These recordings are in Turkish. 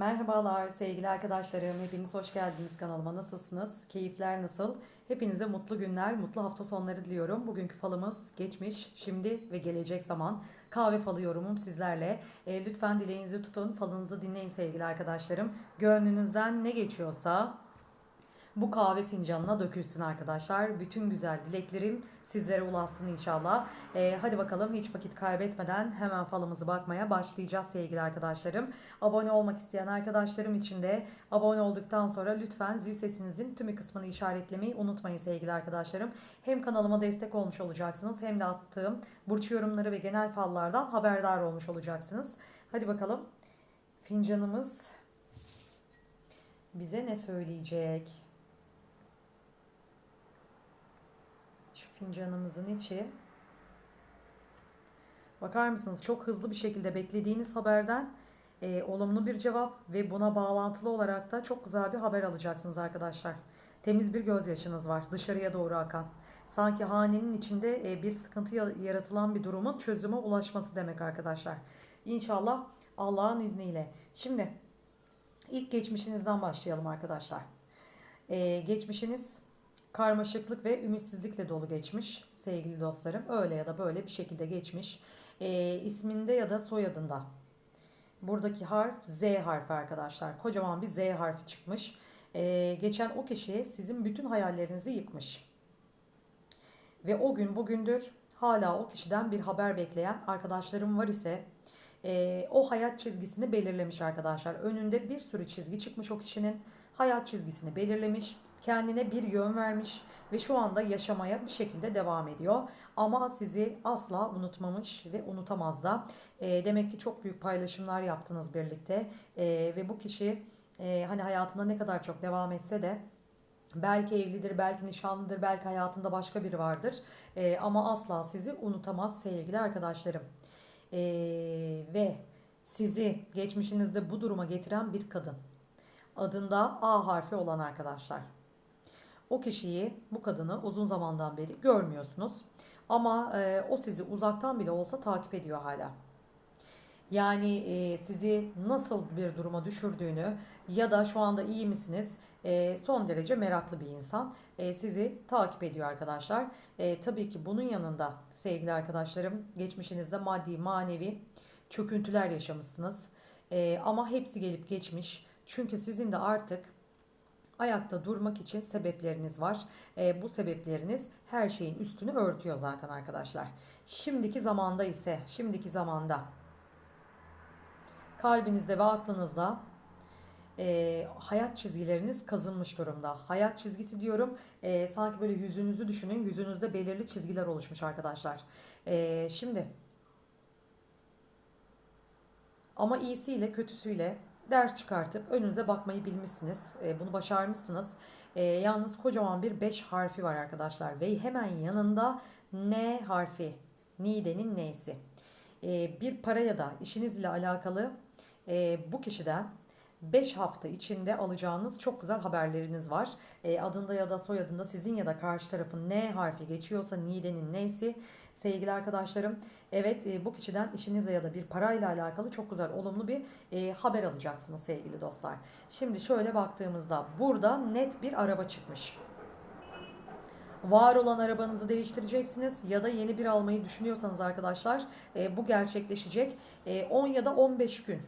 Merhabalar sevgili arkadaşlarım. Hepiniz hoş geldiniz kanalıma. Nasılsınız? Keyifler nasıl? Hepinize mutlu günler, mutlu hafta sonları diliyorum. Bugünkü falımız geçmiş, şimdi ve gelecek zaman. Kahve falı yorumum sizlerle. E, lütfen dileğinizi tutun, falınızı dinleyin sevgili arkadaşlarım. Gönlünüzden ne geçiyorsa bu kahve fincanına dökülsün arkadaşlar. Bütün güzel dileklerim sizlere ulaşsın inşallah. Ee, hadi bakalım hiç vakit kaybetmeden hemen falımızı bakmaya başlayacağız sevgili arkadaşlarım. Abone olmak isteyen arkadaşlarım için de abone olduktan sonra lütfen zil sesinizin tümü kısmını işaretlemeyi unutmayın sevgili arkadaşlarım. Hem kanalıma destek olmuş olacaksınız hem de attığım burç yorumları ve genel fallardan haberdar olmuş olacaksınız. Hadi bakalım fincanımız bize ne söyleyecek? Şu fincanımızın içi. Bakar mısınız? Çok hızlı bir şekilde beklediğiniz haberden e, olumlu bir cevap ve buna bağlantılı olarak da çok güzel bir haber alacaksınız arkadaşlar. Temiz bir gözyaşınız var dışarıya doğru akan. Sanki hanenin içinde e, bir sıkıntı ya- yaratılan bir durumun çözüme ulaşması demek arkadaşlar. İnşallah Allah'ın izniyle. Şimdi ilk geçmişinizden başlayalım arkadaşlar. E, geçmişiniz karmaşıklık ve ümitsizlikle dolu geçmiş sevgili dostlarım. Öyle ya da böyle bir şekilde geçmiş. E, isminde ya da soyadında. Buradaki harf Z harfi arkadaşlar. Kocaman bir Z harfi çıkmış. E, geçen o kişi sizin bütün hayallerinizi yıkmış. Ve o gün bugündür hala o kişiden bir haber bekleyen arkadaşlarım var ise e, o hayat çizgisini belirlemiş arkadaşlar. Önünde bir sürü çizgi çıkmış o kişinin. Hayat çizgisini belirlemiş. Kendine bir yön vermiş ve şu anda yaşamaya bir şekilde devam ediyor. Ama sizi asla unutmamış ve unutamaz da. E, demek ki çok büyük paylaşımlar yaptınız birlikte. E, ve bu kişi e, hani hayatında ne kadar çok devam etse de Belki evlidir, belki nişanlıdır, belki hayatında başka biri vardır. Ee, ama asla sizi unutamaz sevgili arkadaşlarım. Ee, ve sizi geçmişinizde bu duruma getiren bir kadın. Adında A harfi olan arkadaşlar. O kişiyi, bu kadını uzun zamandan beri görmüyorsunuz. Ama e, o sizi uzaktan bile olsa takip ediyor hala. Yani e, sizi nasıl bir duruma düşürdüğünü ya da şu anda iyi misiniz e, son derece meraklı bir insan. E, sizi takip ediyor arkadaşlar. E, tabii ki bunun yanında sevgili arkadaşlarım geçmişinizde maddi manevi çöküntüler yaşamışsınız. E, ama hepsi gelip geçmiş. Çünkü sizin de artık ayakta durmak için sebepleriniz var. E, bu sebepleriniz her şeyin üstünü örtüyor zaten arkadaşlar. Şimdiki zamanda ise, şimdiki zamanda kalbinizde ve aklınızda e, hayat çizgileriniz kazınmış durumda. Hayat çizgisi diyorum e, sanki böyle yüzünüzü düşünün. Yüzünüzde belirli çizgiler oluşmuş arkadaşlar. E, şimdi ama iyisiyle kötüsüyle ders çıkartıp önünüze bakmayı bilmişsiniz. E, bunu başarmışsınız. E, yalnız kocaman bir 5 harfi var arkadaşlar. Ve hemen yanında N harfi. Nide'nin N'si. E, bir para ya da işinizle alakalı e, bu kişiden 5 hafta içinde alacağınız çok güzel haberleriniz var. E, adında ya da soyadında sizin ya da karşı tarafın N harfi geçiyorsa Nide'nin N'si sevgili arkadaşlarım. Evet e, bu kişiden işinizle ya da bir parayla alakalı çok güzel olumlu bir e, haber alacaksınız sevgili dostlar. Şimdi şöyle baktığımızda burada net bir araba çıkmış. Var olan arabanızı değiştireceksiniz ya da yeni bir almayı düşünüyorsanız arkadaşlar e, bu gerçekleşecek. E, 10 ya da 15 gün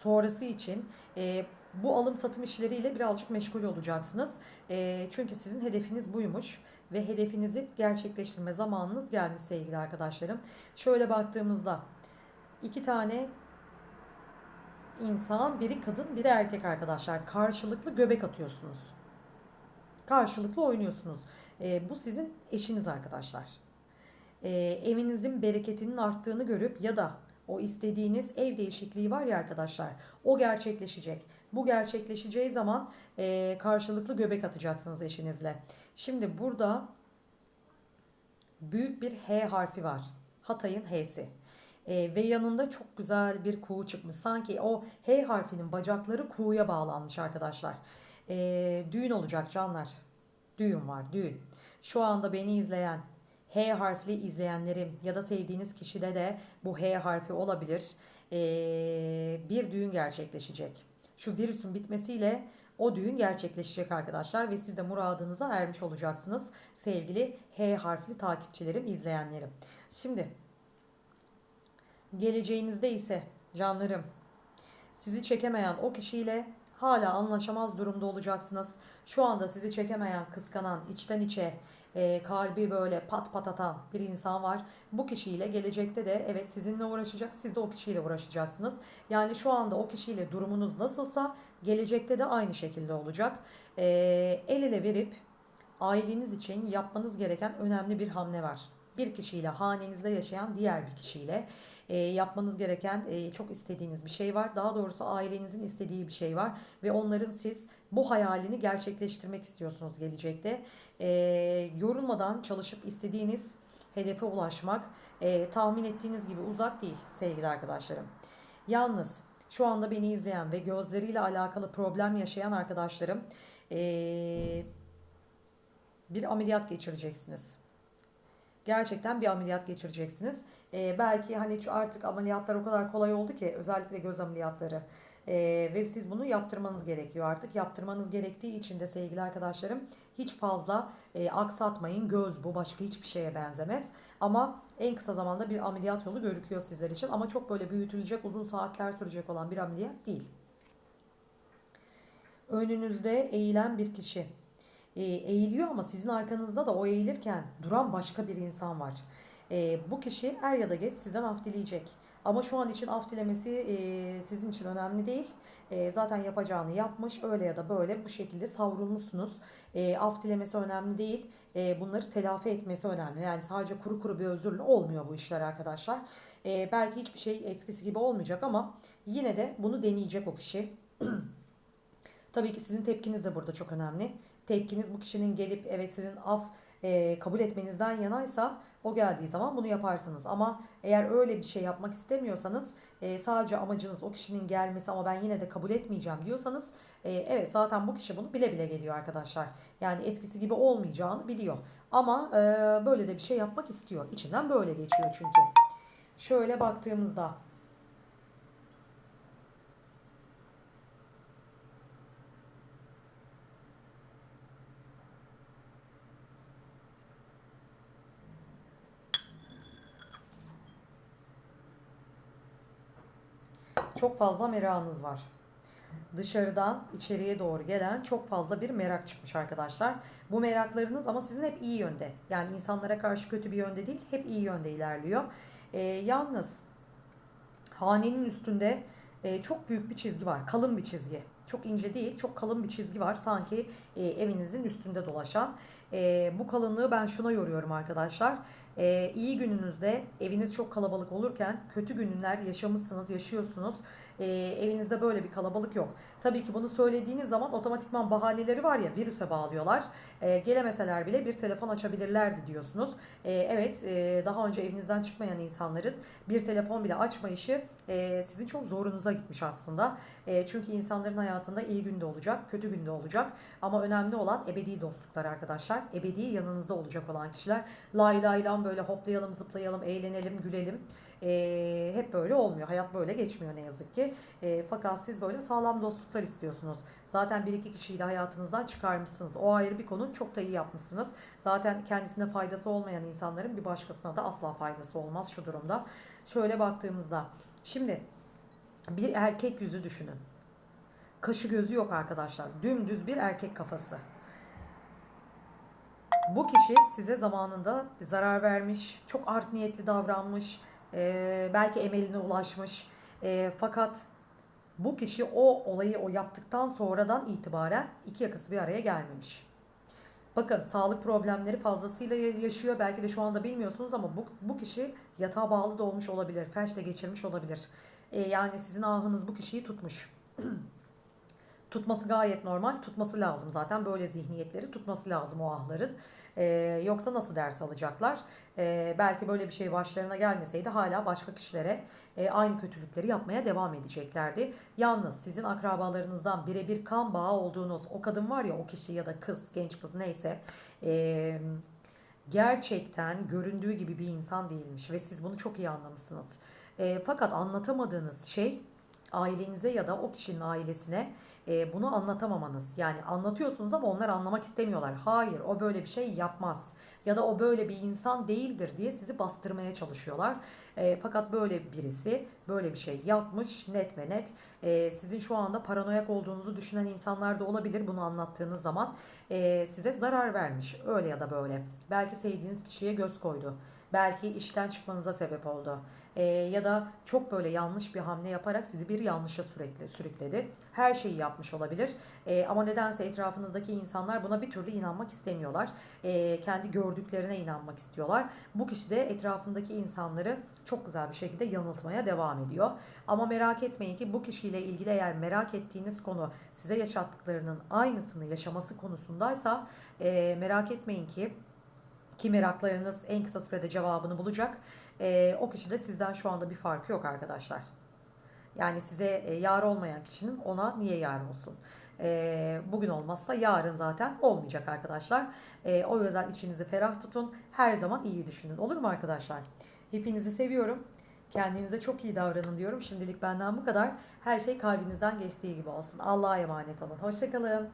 sonrası için e, bu alım satım işleriyle birazcık meşgul olacaksınız. E, çünkü sizin hedefiniz buymuş ve hedefinizi gerçekleştirme zamanınız gelmiş sevgili arkadaşlarım. Şöyle baktığımızda iki tane insan, biri kadın, biri erkek arkadaşlar. Karşılıklı göbek atıyorsunuz. Karşılıklı oynuyorsunuz. E, bu sizin eşiniz arkadaşlar. E, evinizin bereketinin arttığını görüp ya da o istediğiniz ev değişikliği var ya arkadaşlar. O gerçekleşecek. Bu gerçekleşeceği zaman e, karşılıklı göbek atacaksınız eşinizle. Şimdi burada büyük bir H harfi var. Hatay'ın H'si. E, ve yanında çok güzel bir kuğu çıkmış. Sanki o H harfinin bacakları kuğuya bağlanmış arkadaşlar. E, düğün olacak canlar. Düğün var, düğün. Şu anda beni izleyen H harfli izleyenlerim ya da sevdiğiniz kişide de bu H harfi olabilir. Ee, bir düğün gerçekleşecek. şu virüsün bitmesiyle o düğün gerçekleşecek arkadaşlar ve siz de muradınıza ermiş olacaksınız sevgili H harfli takipçilerim, izleyenlerim. Şimdi geleceğinizde ise canlarım sizi çekemeyen o kişiyle hala anlaşamaz durumda olacaksınız. Şu anda sizi çekemeyen, kıskanan, içten içe e, kalbi böyle pat pat atan bir insan var. Bu kişiyle gelecekte de evet sizinle uğraşacak, siz de o kişiyle uğraşacaksınız. Yani şu anda o kişiyle durumunuz nasılsa gelecekte de aynı şekilde olacak. E, el ele verip aileniz için yapmanız gereken önemli bir hamle var. Bir kişiyle hanenizde yaşayan diğer bir kişiyle e, yapmanız gereken e, çok istediğiniz bir şey var. Daha doğrusu ailenizin istediği bir şey var ve onların siz bu hayalini gerçekleştirmek istiyorsunuz gelecekte. E, yorulmadan çalışıp istediğiniz hedefe ulaşmak e, tahmin ettiğiniz gibi uzak değil sevgili arkadaşlarım. Yalnız şu anda beni izleyen ve gözleriyle alakalı problem yaşayan arkadaşlarım e, bir ameliyat geçireceksiniz. Gerçekten bir ameliyat geçireceksiniz. Ee, belki hani şu artık ameliyatlar o kadar kolay oldu ki özellikle göz ameliyatları. Ee, ve siz bunu yaptırmanız gerekiyor artık. Yaptırmanız gerektiği için de sevgili arkadaşlarım hiç fazla e, aksatmayın. Göz bu başka hiçbir şeye benzemez. Ama en kısa zamanda bir ameliyat yolu görüküyor sizler için. Ama çok böyle büyütülecek uzun saatler sürecek olan bir ameliyat değil. Önünüzde eğilen bir kişi e, eğiliyor ama sizin arkanızda da o eğilirken duran başka bir insan var. E, bu kişi er ya da geç sizden af dileyecek. Ama şu an için af dilemesi e, sizin için önemli değil. E, zaten yapacağını yapmış. Öyle ya da böyle bu şekilde savrulmuşsunuz. E, af dilemesi önemli değil. E, bunları telafi etmesi önemli. Yani sadece kuru kuru bir özürle olmuyor bu işler arkadaşlar. E, belki hiçbir şey eskisi gibi olmayacak ama yine de bunu deneyecek o kişi. Tabii ki sizin tepkiniz de burada çok önemli. Tepkiniz bu kişinin gelip evet sizin af e, kabul etmenizden yanaysa o geldiği zaman bunu yaparsınız. Ama eğer öyle bir şey yapmak istemiyorsanız e, sadece amacınız o kişinin gelmesi ama ben yine de kabul etmeyeceğim diyorsanız e, evet zaten bu kişi bunu bile bile geliyor arkadaşlar. Yani eskisi gibi olmayacağını biliyor. Ama e, böyle de bir şey yapmak istiyor. İçinden böyle geçiyor çünkü. Şöyle baktığımızda çok fazla merakınız var. Dışarıdan içeriye doğru gelen çok fazla bir merak çıkmış arkadaşlar. Bu meraklarınız ama sizin hep iyi yönde. Yani insanlara karşı kötü bir yönde değil, hep iyi yönde ilerliyor. Ee, yalnız hanenin üstünde e, çok büyük bir çizgi var. Kalın bir çizgi. Çok ince değil, çok kalın bir çizgi var. Sanki e, evinizin üstünde dolaşan. E, bu kalınlığı ben şuna yoruyorum arkadaşlar. E, iyi gününüzde eviniz çok kalabalık olurken kötü günler yaşamışsınız, yaşıyorsunuz. E, evinizde böyle bir kalabalık yok. Tabii ki bunu söylediğiniz zaman otomatikman bahaneleri var ya virüse bağlıyorlar. E, gelemeseler bile bir telefon açabilirlerdi diyorsunuz. E, evet e, daha önce evinizden çıkmayan insanların bir telefon bile açmayışı e, sizin çok zorunuza gitmiş aslında. E, çünkü insanların hayatında iyi günde olacak, kötü günde olacak. Ama önemli olan ebedi dostluklar arkadaşlar. Ebedi yanınızda olacak olan kişiler. Lay lay lan böyle hoplayalım, zıplayalım, eğlenelim, gülelim. E, hep böyle olmuyor. Hayat böyle geçmiyor ne yazık ki. E, fakat siz böyle sağlam dostluklar istiyorsunuz. Zaten bir iki kişiyi de hayatınızdan çıkarmışsınız. O ayrı bir konu. Çok da iyi yapmışsınız. Zaten kendisine faydası olmayan insanların bir başkasına da asla faydası olmaz şu durumda. Şöyle baktığımızda. Şimdi bir erkek yüzü düşünün. Kaşı gözü yok arkadaşlar. Dümdüz bir erkek kafası. Bu kişi size zamanında zarar vermiş, çok art niyetli davranmış, e, belki emeline ulaşmış. E, fakat bu kişi o olayı o yaptıktan sonradan itibaren iki yakası bir araya gelmemiş. Bakın sağlık problemleri fazlasıyla yaşıyor. Belki de şu anda bilmiyorsunuz ama bu, bu kişi yatağa bağlı da olmuş olabilir. Felç de geçirmiş olabilir. E, yani sizin ahınız bu kişiyi tutmuş. Tutması gayet normal. Tutması lazım zaten. Böyle zihniyetleri tutması lazım o ahların. Ee, yoksa nasıl ders alacaklar? Ee, belki böyle bir şey başlarına gelmeseydi hala başka kişilere e, aynı kötülükleri yapmaya devam edeceklerdi. Yalnız sizin akrabalarınızdan birebir kan bağı olduğunuz o kadın var ya o kişi ya da kız, genç kız neyse... E, gerçekten göründüğü gibi bir insan değilmiş ve siz bunu çok iyi anlamışsınız. E, fakat anlatamadığınız şey ailenize ya da o kişinin ailesine e, bunu anlatamamanız. Yani anlatıyorsunuz ama onlar anlamak istemiyorlar. Hayır o böyle bir şey yapmaz ya da o böyle bir insan değildir diye sizi bastırmaya çalışıyorlar. E, fakat böyle birisi böyle bir şey yapmış net ve net. E, sizin şu anda paranoyak olduğunuzu düşünen insanlar da olabilir bunu anlattığınız zaman. E, size zarar vermiş öyle ya da böyle. Belki sevdiğiniz kişiye göz koydu. Belki işten çıkmanıza sebep oldu. E, ya da çok böyle yanlış bir hamle yaparak sizi bir yanlışa sürekli sürükledi. Her şeyi yapmış olabilir. E, ama nedense etrafınızdaki insanlar buna bir türlü inanmak istemiyorlar. E, kendi gördüklerine inanmak istiyorlar. Bu kişi de etrafındaki insanları çok güzel bir şekilde yanıltmaya devam ediyor. Ama merak etmeyin ki bu kişiyle ilgili eğer merak ettiğiniz konu size yaşattıklarının aynısını yaşaması konusundaysa e, merak etmeyin ki ki meraklarınız en kısa sürede cevabını bulacak. E, o kişi de sizden şu anda bir farkı yok arkadaşlar. Yani size e, yar olmayan kişinin ona niye yar olsun? E, bugün olmazsa yarın zaten olmayacak arkadaşlar. E, o yüzden içinizi ferah tutun. Her zaman iyi düşünün. Olur mu arkadaşlar? Hepinizi seviyorum. Kendinize çok iyi davranın diyorum. Şimdilik benden bu kadar. Her şey kalbinizden geçtiği gibi olsun. Allah'a emanet olun. Hoşçakalın.